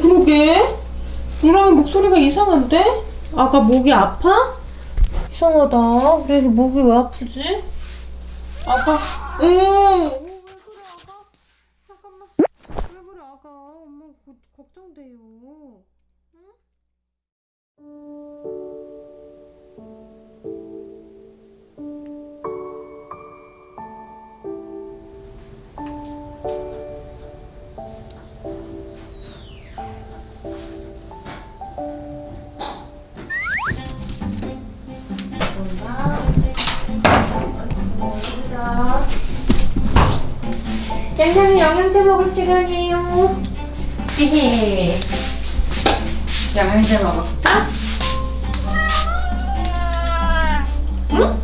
그러게. 누랑이 목소리가 이상한데? 아까 목이 아파? 이상하다. 애기 목이 왜 아프지? 아까, 응. 잠깐만. 왜 그래, 아가? 엄마 고, 걱정돼요. 응? 양양이 영양제 먹을 시간이에요. 히히. 영양제 먹을까? 응?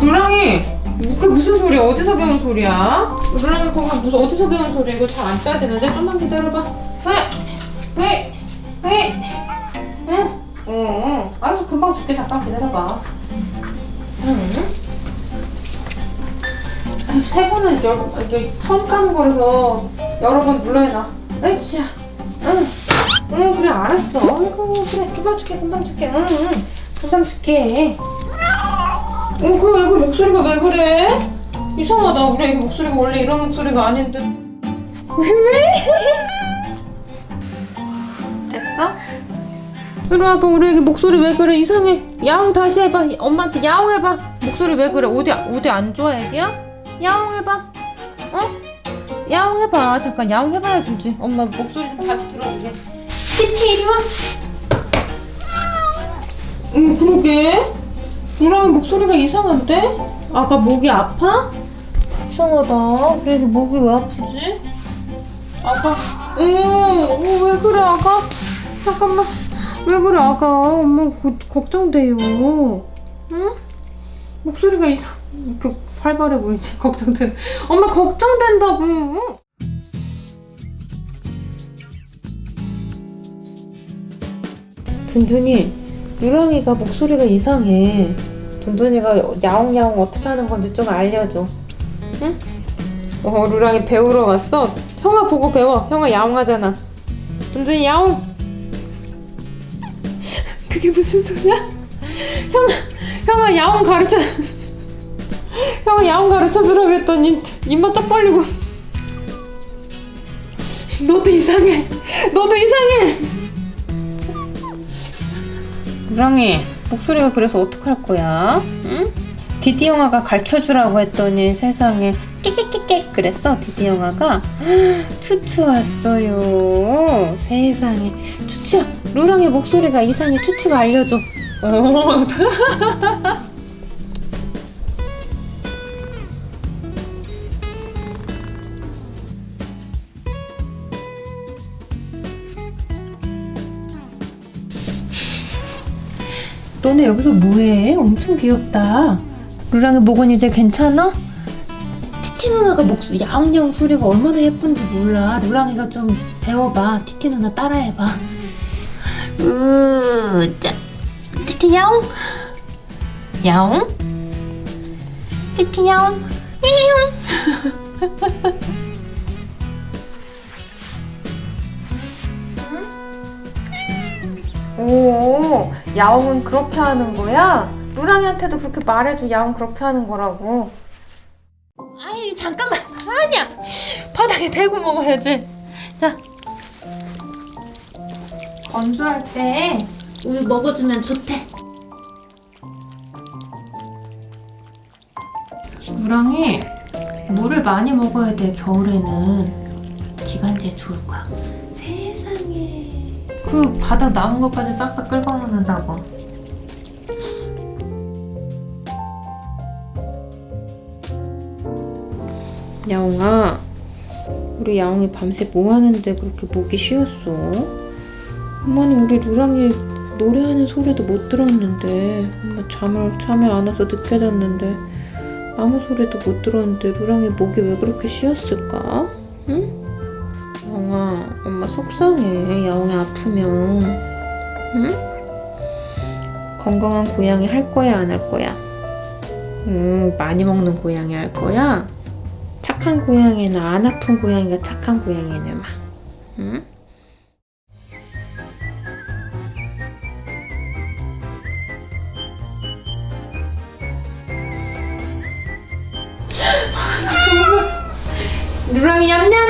누랑이, 그게 무슨 소리야? 어디서 배운 소리야? 누랑이 그거 무슨 어디서 배운 소리야? 이거 잘 안 짜지는데? 좀만 기다려봐. 왜? 왜? 왜? 응? 응, 응. 알았어. 금방 줄게. 잠깐 기다려봐. 응. 세 번은 여러, 이게 처음 까는 거라서 여러 번 눌러야 으쌰. 응. 응, 그래, 알았어. 아이고, 그래, 금방 줄게, 금방 줄게. 응, 응. 금방 줄게. 응, 그 애기 목소리가 왜 그래? 이상하다. 우리 애기 목소리가 원래 이런 목소리가 아닌데. 왜, 왜? 됐어? 이리 와봐, 우리 애기 목소리 왜 그래? 이상해. 야옹 다시 해봐. 엄마한테 야옹 해봐. 목소리 왜 그래? 어디, 어디 안 좋아, 애기야? 야옹 해봐. 어? 야옹 해봐. 잠깐 야옹 해봐야 되지. 엄마 목소리 좀 다시 들어보게. 티티 이리 와. 응 그러게. 누랑이 목소리가 이상한데? 아까 목이 아파? 이상하다. 애기 목이 왜 아프지? 아까 응. 왜 그래 아가? 잠깐만. 왜 그래 아가? 엄마 고, 걱정돼요. 응? 목소리가 이상. 활발해 보이지? 걱정된. 엄마 걱정된다고. 둔둔이, 유랑이가 목소리가 이상해. 둔둔이가 야옹야옹 어떻게 하는 건지 좀 알려줘. 응? 어, 루랑이 배우러 왔어. 형아 보고 배워. 형아 야옹하잖아. 둔둔이 야옹. 그게 무슨 소리야? 형아, 형아 야옹 가르쳐. 형아 야옹 가르쳐 주라 그랬더니 입만 쩍 벌리고. 너도 이상해. 너도 이상해. 무랑이 목소리가 그래서 어떡할 거야? 응? 디디 영화가 가르쳐 주라고 했더니 세상에 깨깨깨깨 그랬어 디디 영화가 추추 왔어요. 세상에 추추야 루랑의 목소리가 이상해 추추가 알려줘. 어. 너네 여기서 뭐해? 엄청 귀엽다. 루랑의 목은 이제 괜찮아? 티티 누나가 목소리 야옹야옹 소리가 얼마나 예쁜지 몰라. 루랑이가 좀 배워봐. 티티 누나 따라해봐. 으짜. 티티 야옹. 야옹. 티티 야옹. 야옹. 오, 야옹은 그렇게 하는 거야? 루랑이한테도 그렇게 말해줘. 야옹 그렇게 하는 거라고. 아이, 잠깐만. 아니야. 바닥에 대고 먹어야지. 자. 건조할 때 우유 먹어주면 좋대. 루랑이 물을 많이 먹어야 돼. 겨울에는 기관지에 좋을 거야. 세상에. 그 바닥 남은 것까지 싹싹 긁어 먹는다고. 야옹아, 우리 야옹이 밤새 뭐 하는데 그렇게 목이 쉬었어? 어머니 우리 루랑이 노래하는 소리도 못 들었는데 엄마 잠을 잠이 안 와서 늦게 잤는데 아무 소리도 못 들었는데 루랑이 목이 왜 그렇게 쉬었을까? 응? 야옹아, 엄마 속상해. 야옹이 아프면. 응? 건강한 고양이 할 거야, 안 할 거야? 음, 많이 먹는 고양이 할 거야? 착한 고양이나 안 아픈 고양이가 착한 고양이네 막. 응? 누랑이 얌얌